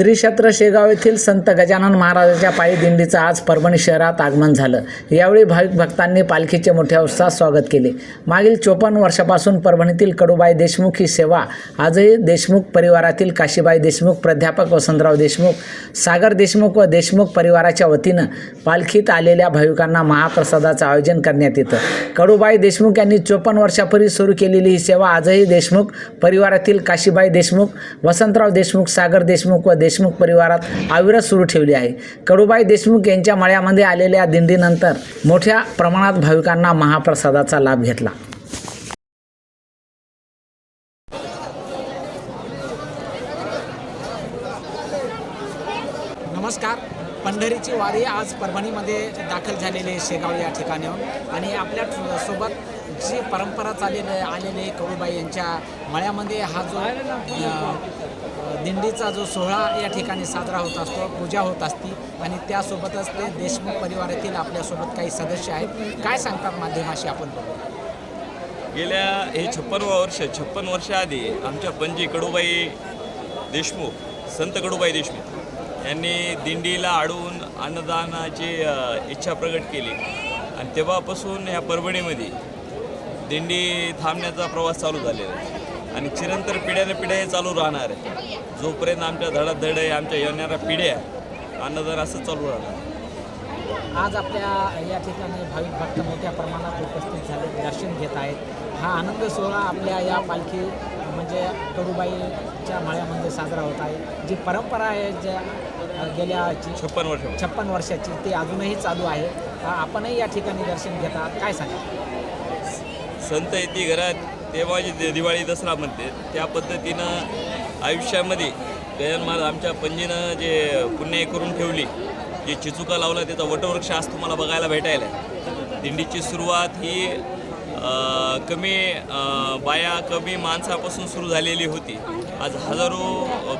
श्री शेगाव येथील संत गजानन महाराजांच्या पायी दिंडीचं आज परभणी शहरात आगमन झालं. यावेळी भाविक भक्तांनी पालखीचे मोठ्या उत्साहात स्वागत केले. मागील चोपन्न वर्षापासून परभणीतील कडूबाई देशमुख ही सेवा आजही देशमुख परिवारातील काशीबाई देशमुख प्राध्यापक वसंतराव देशमुख सागर देशमुख व देशमुख परिवाराच्या वतीनं पालखीत आलेल्या भाविकांना महाप्रसादाचं आयोजन करण्यात येतं. कडूबाई देशमुख यांनी चोपन्न वर्षापूर्वी सुरू केलेली ही सेवा आजही देशमुख परिवारातील काशीबाई देशमुख वसंतराव देशमुख सागर देशमुख व देश देशमुख परिवारात अविरत सुरू ठेवली आहे. कडूबाई देशमुख यांच्या मळ्यामध्ये आलेल्या दिंडीनंतर मोठ्या प्रमाणात भाविकांना महाप्रसादाचा लाभ घेतला. नमस्कार. पंढरीची वारी आज परभणीमध्ये दाखल झालेली आहे शेगाव या ठिकाणाहून. आणि आपल्यासोबत जी परंपरा चाललेली आलेली आहे कडूबाई यांच्या मळ्यामध्ये हा जो दिंडीचा जो सोहळा या ठिकाणी साजरा होत असतो पूजा होत असती आणि त्यासोबतच ते देशमुख परिवारातील आपल्यासोबत काही सदस्य आहेत. काय सांगतात माध्यमाशी आपण बघू गेल्या हे छप्पन वर्ष छप्पन वर्षाआधी आमच्या पणजी कडूबाई देशमुख संत कडूबाई देशमुख यांनी दिंडीला अडवून अन्नदानाची इच्छा प्रकट केली. आणि तेव्हापासून या परभणीमध्ये दिंडी थांबण्याचा प्रवास चालू झालेला आहे. आणि चिरंतर पिढ्याने पिढ्या हे चालू राहणार आहे. जोपर्यंत आमच्या धडाधड आहे आमच्या येणाऱ्या पिढ्या अन्नदान असं चालू राहणार आज आपल्या या ठिकाणी भाविक भक्त मोठ्या प्रमाणात उपस्थित झाले दर्शन घेत आहेत. हा आनंद सोहळा आपल्या या पालखी म्हणजे कडूबाईच्या माळ्यामध्ये साजरा होत आहे. जी परंपरा आहे ज्या गेल्या छप्पन वर्ष छप्पन वर्षाची ती अजूनही चालू आहे. आपणही या ठिकाणी दर्शन घेतात काय सांगा संत येते घरात तेव्हा जी दिवाळी दसरा म्हणते त्या पद्धतीनं आयुष्यामध्ये गजानन महाराज आमच्या पंजीनं जे पुण्य करून ठेवली जे चिचुका लावला त्याचा वटवृक्ष आज तुम्हाला बघायला भेटायला आहे. दिंडीची सुरुवात ही कमी बाया कमी माणसापासून सुरू झालेली होती. आज हजारो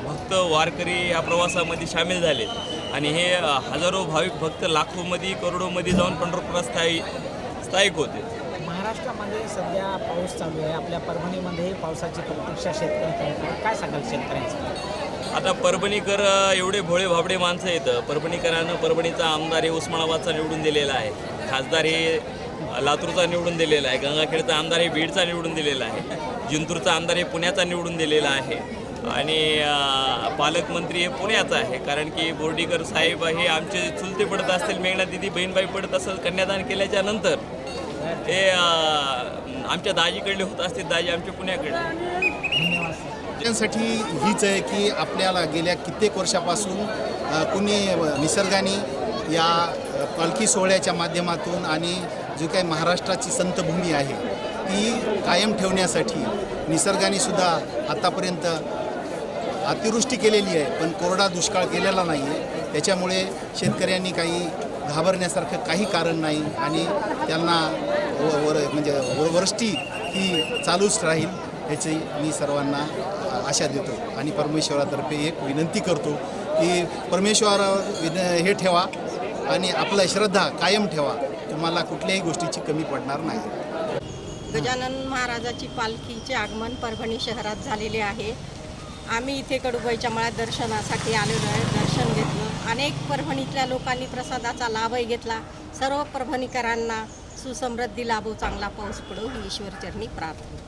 भक्त वारकरी या प्रवासामध्ये सामील झाले. आणि हे हजारो भाविक भक्त लाखोमध्ये करोडोमध्ये जाऊन पंढरपुरात स्थायी स्थायिक होते. महाराष्ट्रामध्ये सध्या पाऊस चालू आहे. आपल्या परभणीमध्ये पावसाची प्रतीक्षा शेतकरी करत काय सांगाल शेतकऱ्यांचं? आता परभणीकर एवढे भोळे भाबडे माणसं येतं परभणीकरानं परभणीचा आमदार हे उस्मानाबादचा निवडून दिलेला आहे. खासदार हे लातूरचा निवडून दिलेला आहे. गंगाखेडचा आमदार हे बीडचा निवडून दिलेला आहे. जिंतूरचा आमदार हे पुण्याचा निवडून दिलेला आहे. आणि पालकमंत्री हे पुण्याचा आहे. कारण की बोर्डीकर साहेब हे आमचे चुलते पडत असतील मेघना दिदी बहीणबाई पडत असेल कन्यादान केल्याच्यानंतर हे आमच्या दाजीकडले होत असते दाजी आमच्या पुण्याकडले त्यांसाठी साठी हीच आहे की आपल्याला गेल्या कित्येक वर्षापासून कुणी निसर्गाने या पालखी सोहळ्याच्या माध्यमातून आणि जो काही महाराष्ट्राची संतभूमी आहे ती कायम ठेवण्यासाठी निसर्गाने सुद्धा आतापर्यंत अतिवृष्टी केलेली आहे पण कोरडा दुष्काळ केलेला नाही आहे त्याच्यामुळे शेतकऱ्यांनी काही घाबरण्यासारखं काही कारण नाही आणि त्यांना व- वर म्हणजे व- वरष्टी ही चालूच राहील याची मी सर्वांना आशा देतो. आणि परमेश्वरातर्फे एक विनंती करतो की परमेश्वरावर विन हे ठेवा आणि आपलं श्रद्धा कायम ठेवा. तुम्हाला कुठल्याही गोष्टीची कमी पडणार नाही. गजानन महाराजाची पालखीचे आगमन परभणी शहरात झालेले आहे. आम्ही इथे कडुबाईच्या मळ्यात दर्शनासाठी आलेलो आहे. अनेक परभणीतल्या लोकांनी प्रसादाचा लाभही घेतला. सर्व परभणीकरांना सुसमृद्धी लाभो चांगला पाऊस पडो ही ईश्वरचरणी प्रार्थना.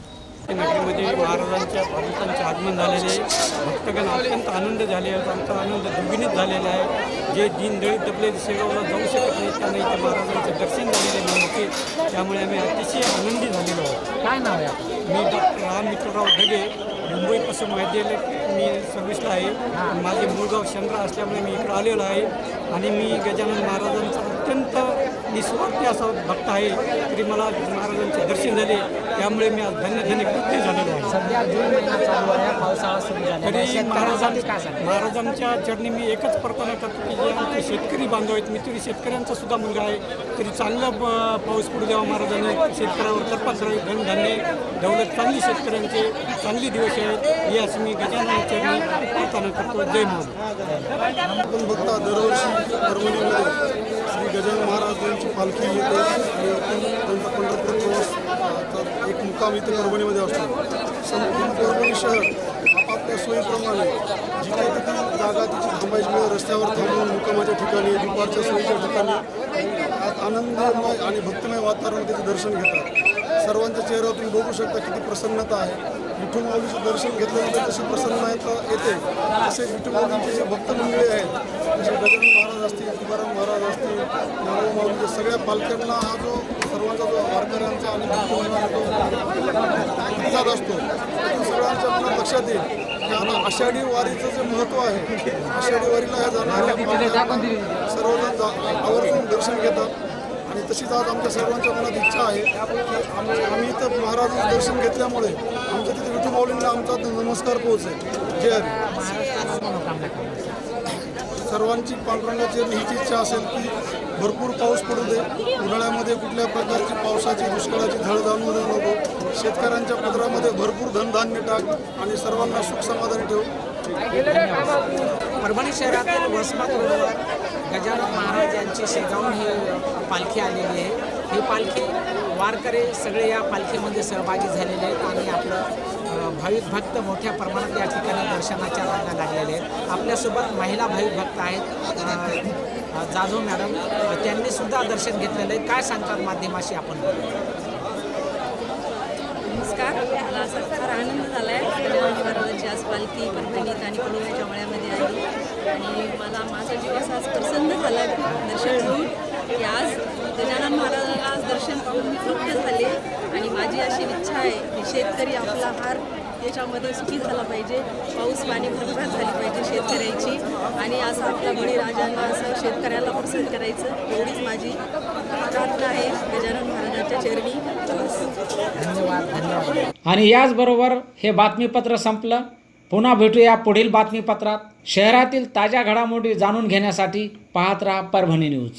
नगरीमध्ये महाराजांच्या पादुकांचे आगमन झालेले आहे. भक्तगण अत्यंत आनंद झाले आहेत. आमचा आनंद दुर्बिणीत झालेला आहे. जे दीनदळीत दबले शेगावला जाऊ शकत नाही त्यांना इथे महाराजांचे दर्शन झालेले नव्हते त्यामुळे आम्ही अतिशय आनंदी झालेलो आहोत. काय नाव आहे? मी डॉक्टर राम मित्रराव ढगे. मुंबईपासून महाविद्यालय मी सर्व्हिसला आहे. माझे मूळ गाव चंद्रा असल्यामुळे मी इकडं आलेलो आहे. आणि मी गजानन महाराजांचा अत्यंत निस्वार्थी असा भक्त आहे. तरी मला महाराजांचे दर्शन झाले. त्यामुळे मी आज धन्य धन्य कृत्य झालेलो आहे. सध्या जून महिना चालू आहे. पावसाळा सुरू झाला तरी आहे महाराजांनी काय सांगा महाराजांच्या चरणी मी एकच प्रार्थना करतो की जे शेतकरी बांधव आहेत मी शेतकऱ्यांचा सुद्धा मुलगा आहे. तरी चांगला पाऊस पडू द्यावा महाराजांनी. शेतकऱ्यावर कृपा करावी धनधान्य दौलत चांगली शेतकऱ्यांचे चांगले दिवस आहेत. हे असं मी गजानन चरणी प्रार्थना करतो. जय महाराज. आपण बघता दरवर्षी परभणीमध्ये श्री गजानन महाराज यांची पालखी येते. आणि इथून त्यांचा पंढरपूर प्रवास एक मुक्काम इथे परभणीमध्ये असतो. संपूर्ण परभणी शहर आपापल्या सोयीप्रमाणे जिथे तिथे जागा तिची थांबायची रस्त्यावर थांबून मुक्कामाच्या ठिकाणी दुपारच्या सोयीच्या ठिकाणी. आनंदमय आणि भक्तिमय वातावरण तिथे दर्शन घेतात. सर्वांच्या चेहऱ्यावर तुम्ही बघू शकता किती प्रसन्नता आहे. विठू माऊलीचं दर्शन घेतल्यानंतर जशी प्रसन्नता येते. तसे विठू माऊलींचे जे भक्त मंडळी आहेत जसे गजानन महाराज असतील तुकाराम महाराज असतील नारायण माऊलीचे सगळ्या पालख्यांना हा जो सर्वांचा जो वारकऱ्यांचा आणि भक्तमंडळाचा जो असतो सगळ्यांच्या मनात लक्षात येईल की आता आषाढी वारीचं जे महत्त्व आहे आषाढी वारीला ह्या जाणाऱ्या सर्वजण जा- आवर्जून दर्शन घेतात. आणि तशीच आज आमच्या सर्वांच्या मनात इच्छा आहे की आम्ही इथं महाराजांचं दर्शन घेतल्यामुळे आमच्या तिथे विठू माऊलींना आमचा नमस्कार पोहोचेल. जय हरी. सर्वांची पांडुरंगाची हीच इच्छा असेल की भरपूर पाऊस पडू दे. उन्हाळ्यामध्ये कुठल्या प्रकारची पावसाची दुष्काळाची झळ जाणू देऊ नको. शेतकऱ्यांच्या पदरामध्ये भरपूर धनधान्य टाक आणि सर्वांना सुख समाधान ठेव. परभणी शहरातील वसमत गजानन महाराज यांची शेगावून हे पालखी आलेली आहे. ही पालखी वारकरी सगळे या पालखीमध्ये सहभागी झालेले आहेत आणि आपलं भाविक भक्त मोठ्या प्रमाणात या ठिकाणी दर्शनाच्या रांगा लागलेले आहेत. आपल्यासोबत महिला भाविक भक्त आहेत जाधव मॅडम. त्यांनी सुद्धा दर्शन घेतलेलं आहे. काय सांगतात माध्यमाशी आपण? नमस्कार. मला फार आनंद झाला आहे महाराजांची आज पालखी परभणीत आणि पुण्याच्या मळ्यामध्ये आली. आणि मला माझा जीव असा आज प्रसन्न झाला दर्शन घेऊन की आज गजानन महाराजांना आज दर्शन पाहून मी तृप्त झाले आणि माझी अशी इच्छा आहे की शेतकरी आपला हार याच्यामध्ये सुखी झाला पाहिजे. पाऊस पाणी भरभराट झाली पाहिजे शेतकऱ्याची. आणि असं आपल्या बळीराजांना असं शेतकऱ्याला प्रसन्न करायचं एवढीच माझी प्रार्थना आहे गजानन महाराजांच्या चरणी. आणि याचबरोबर हे बातमीपत्र संपलं. पुन्हा भेटूया पुढील बातमीपत्रात. शहरातील ताज्या घडामोडी जाणून घेण्यासाठी पाहत राहा परभणी न्यूज.